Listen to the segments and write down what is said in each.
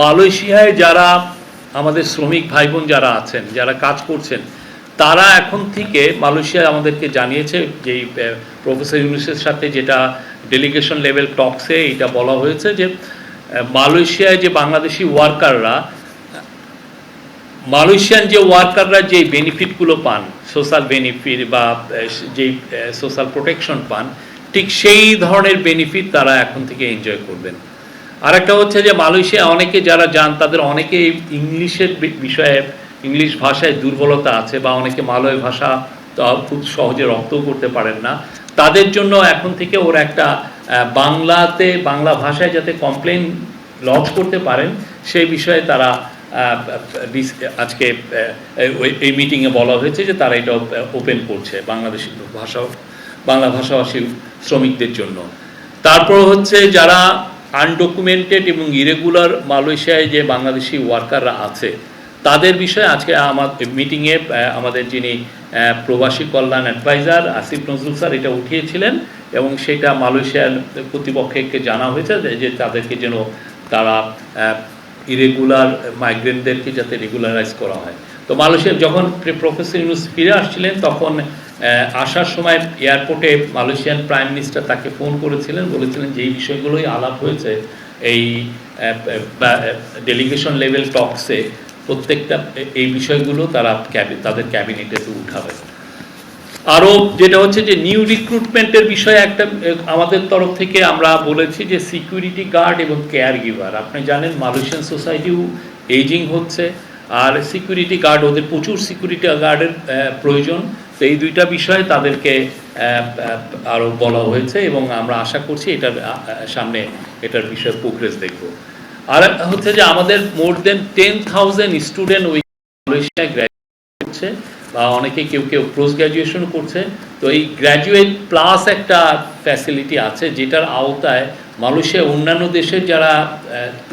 মালয়েশিয়ায় যারা আমাদের শ্রমিক ভাই বোন যারা আছেন, যারা কাজ করছেন, তারা এখন থেকে মালয়েশিয়া আমাদেরকে জানিয়েছে যে প্রফেসর ইউনুসের সাথে যেটা ডেলিগেশন লেভেল টক্সে এটা বলা হয়েছে যে মালয়েশিয়ায় যে বাংলাদেশি ওয়ার্কাররা মালয়েশিয়ান যে ওয়ার্কাররা যে বেনিফিটগুলো পান সোশ্যাল বেনিফিট বা যেই সোশ্যাল প্রোটেকশন পান, ঠিক সেই ধরনের বেনিফিট তারা এখন থেকে এনজয় করবেন। আরেকটা হচ্ছে যে মালয়েশিয়া, অনেকে যারা যান, তাদের অনেকে ইংলিশের বিষয়ে, ইংলিশ ভাষায় দুর্বলতা আছে বা অনেকে মালয় ভাষা খুব সহজে রপ্তও করতে পারেন না। তাদের জন্য এখন থেকে ওরা একটা বাংলাতে, বাংলা ভাষায় যাতে কমপ্লেন লঞ্চ করতে পারেন, সেই বিষয়ে তারা আজকে এই মিটিংয়ে বলা হয়েছে যে তারা এটা ওপেন করছে বাংলাদেশি ভাষা, বাংলা ভাষাভাষী শ্রমিকদের জন্য। তারপর হচ্ছে যারা আনডকুমেন্টেড এবং ইরেগুলার মালয়েশিয়ায় যে বাংলাদেশি ওয়ার্কাররা আছে, তাদের বিষয়ে আজকে আমার মিটিংয়ে আমাদের যিনি প্রবাসী কল্যাণ অ্যাডভাইজার আসিফ নজরুল স্যার এটা উঠিয়েছিলেন এবং সেটা মালয়েশিয়ার কর্তৃপক্ষকে জানা হয়েছে যে- তাদেরকে যেন তারা ইরেগুলার মাইগ্রেন্টদেরকে যাতে রেগুলারাইজ করা হয়। তো মালয়েশিয়া যখন প্রফেসর ইউনুস ফিরে আসছিলেন, তখন আসার সময় এয়ারপোর্টে মালয়েশিয়ান প্রাইম মিনিস্টার তাকে ফোন করেছিলেন, বলেছিলেন যে এই বিষয়গুলোই আলাপ হয়েছে। এই ডেলিগেশন লেভেল টক্সে প্রত্যেকটা, এই বিষয়গুলো তারা তাদের ক্যাবিনেটে উঠাবে। আরও যেটা হচ্ছে যে নিউ রিক্রুটমেন্টের বিষয়ে একটা আমাদের তরফ থেকে আমরা বলেছি যে সিকিউরিটি গার্ড এবং কেয়ার গিভার আপনি জানেন মালয়েশিয়ান সোসাইটিও এজিং হচ্ছে, আর সিকিউরিটি গার্ড ওদের প্রচুর সিকিউরিটি গার্ডের প্রয়োজন। তো এই দুইটা বিষয়ে তাদেরকে আরও বলা হয়েছে এবং আমরা আশা করছি এটার সামনে এটার বিষয়ে প্রোগ্রেস দেখব। আর হচ্ছে যে আমাদের more than ten thousand student ওই মালয়েশিয়ায় গ্র্যাজুয়েট করছে বা অনেকে কেউ কেউ পোস্ট গ্র্যাজুয়েশন করছে। তো এই গ্র্যাজুয়েট প্লাস একটা ফ্যাসিলিটি আছে যেটার আওতায় মালয়েশিয়া অন্যান্য দেশের যারা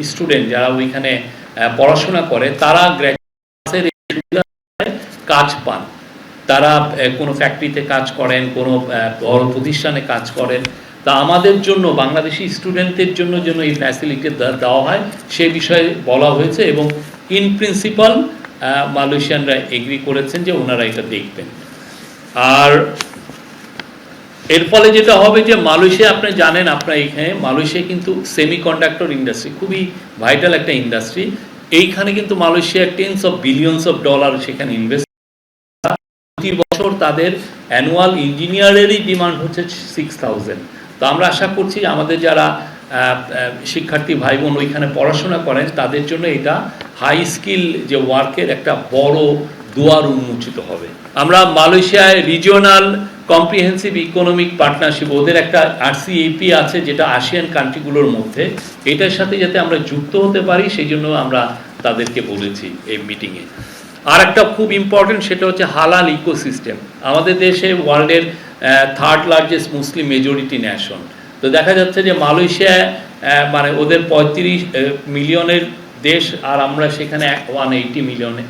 স্টুডেন্ট যারা ওইখানে পড়াশোনা করে, তারা গ্র্যাজুয়েটের কাজ পান। তারা কোনো ফ্যাক্টরিতে কাজ করেন, কোনো বড় প্রতিষ্ঠানে কাজ করেন। তা আমাদের জন্য, বাংলাদেশি স্টুডেন্টদের জন্য যেন এই ফ্যাসিলিটি দেওয়া হয়, সে বিষয়ে বলা হয়েছে এবং ইন প্রিন্সিপাল মালয়েশিয়ানরা এগ্রি করেছেন যে ওনারা এটা দেখবেন। আর এর ফলে যেটা হবে যে মালয়েশিয়া, আপনি জানেন আপনার এখানে, মালয়েশিয়া কিন্তু সেমিকন্ডাক্টর ইন্ডাস্ট্রি খুবই ভাইটাল একটা ইন্ডাস্ট্রি এইখানে কিন্তু Malaysia tens of billions of dollar সেখানে ইনভেস্ট প্রতি বছর তাদের অ্যানুয়াল ইঞ্জিনিয়ারেরই ডিমান্ড হচ্ছে সিক্স থাউজেন্ড তো আমরা আশা করছি আমাদের যারা শিক্ষার্থী ভাই বোন ওইখানে পড়াশোনা করেন, তাদের জন্য এটা হাই স্কিল যে ওয়ার্কের একটা বড় দুয়ার উন্মোচিত হবে। আমরা মালয়েশিয়ায় রিজিওনাল কম্প্রিহেন্সিভ ইকোনমিক পার্টনারশিপ ওদের একটা আরসিএপি আছে যেটা আসিয়ান কান্ট্রিগুলোর মধ্যে। এটার সাথে যাতে আমরা যুক্ত হতে পারি, সেই জন্য আমরা তাদেরকে বলেছি এই মিটিংয়ে আর একটা খুব ইম্পর্টেন্ট সেটা হচ্ছে হালাল ইকোসিস্টেম আমাদের দেশে ওয়ার্ল্ডের third largest Muslim majority nation তো দেখা যাচ্ছে যে মালয়েশিয়া মানে ওদের পঁয়ত্রিশ মিলিয়নের দেশ আর আমরা সেখানে ওয়ান এইটি মিলিয়নের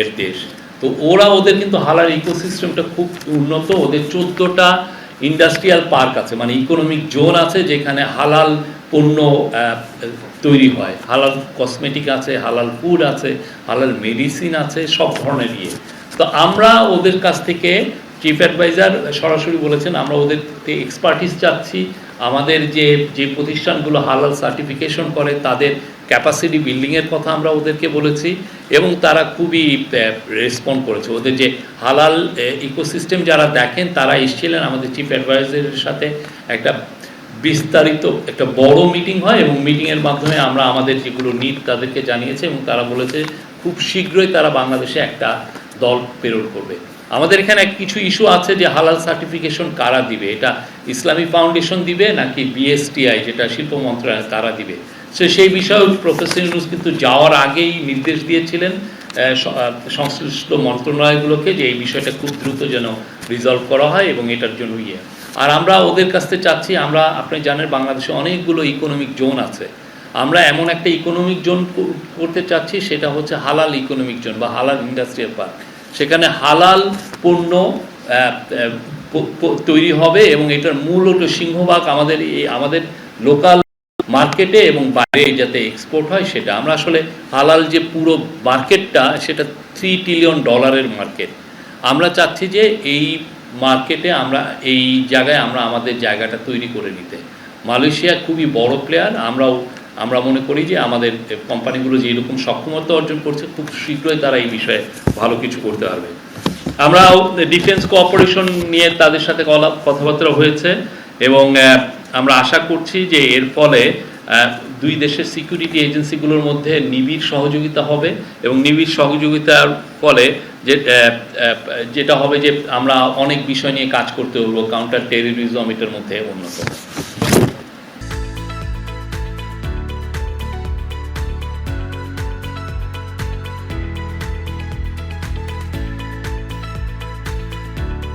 এর দেশ। তো ওরা ওদের কিন্তু হালাল ইকোসিস্টেমটা খুব উন্নত। ওদের চোদ্দোটা ইন্ডাস্ট্রিয়াল পার্ক আছে মানে ইকোনমিক জোন আছে যেখানে হালাল পণ্য তৈরি হয়। হালাল কসমেটিক আছে, হালাল ফুড আছে, হালাল মেডিসিন আছে, সব ধরনের ইয়ে। তো আমরা ওদের কাছ থেকে চিফ অ্যাডভাইজার সরাসরি বলেছেন, আমরা ওদের এক্সপার্টিস চাচ্ছি। আমাদের যে যে প্রতিষ্ঠানগুলো হালাল সার্টিফিকেশন করে, তাদের ক্যাপাসিটি বিল্ডিংয়ের কথা আমরা ওদেরকে বলেছি এবং তারা খুবই রেসপন্ড করেছে। ওদের যে হালাল ইকোসিস্টেম যারা দেখেন, তারা এসেছিলেন আমাদের চিফ অ্যাডভাইজারের সাথে একটা বিস্তারিত একটা বড় মিটিং হয় এবং মিটিংয়ের মাধ্যমে আমরা আমাদের যেগুলো নিট তাদেরকে জানিয়েছে এবং তারা বলেছে খুব শীঘ্রই তারা বাংলাদেশে একটা দল প্রেরণ করবে। আমাদের এখানে এক কিছু ইস্যু আছে যে হালাল সার্টিফিকেশন কারা দিবে? এটা ইসলামী ফাউন্ডেশন দিবে নাকি বিএসটিআই যেটা শিল্প মন্ত্রণালয়, তারা দিবে? সে সেই বিষয়ে প্রফেসর ইউনুস কিন্তু যাওয়ার আগেই নির্দেশ দিয়েছিলেন সংশ্লিষ্ট মন্ত্রণালয়গুলোকে যে এই বিষয়টা খুব দ্রুত যেন রিজলভ করা হয় এবং এটার জন্য ইয়ে। আর আমরা ওদের কাছ থেকে চাচ্ছি, আমরা, আপনি জানেন বাংলাদেশে অনেকগুলো ইকোনমিক জোন আছে। আমরা এমন একটা ইকোনমিক জোন করতে চাচ্ছি, সেটা হচ্ছে হালাল ইকোনমিক জোন বা হালাল ইন্ডাস্ট্রিয়াল পার্ক সেখানে হালাল পণ্য তৈরি হবে এবং এটার মূল হলো সিংহভাগ আমাদের এই, আমাদের লোকাল মার্কেটে এবং বাইরে যাতে এক্সপোর্ট হয় সেটা। আমরা আসলে হালাল যে পুরো মার্কেটটা সেটা থ্রি ট্রিলিয়ন ডলারের মার্কেট আমরা চাচ্ছি যে এই মার্কেটে আমরা, এই জায়গায় আমরা আমাদের জায়গাটা তৈরি করে নিতে। মালয়েশিয়া খুবই বড় প্লেয়ার আমরাও, আমরা মনে করি যে আমাদের কোম্পানিগুলো যে এরকম সক্ষমতা অর্জন করছে, খুব শীঘ্রই তারা এই বিষয়ে ভালো কিছু করতে পারবে। আমরাও ডিফেন্স কোঅপারেশন নিয়ে তাদের সাথে কথাবার্তা হয়েছে এবং আমরা আশা করছি যে এর ফলে দুই দেশের সিকিউরিটি এজেন্সিগুলোর মধ্যে নিবিড় সহযোগিতা হবে এবং নিবিড় সহযোগিতার ফলে যে যেটা হবে যে আমরা অনেক বিষয় নিয়ে কাজ করতে পারব কাউন্টার টেরিজম এটার মধ্যে অন্যতম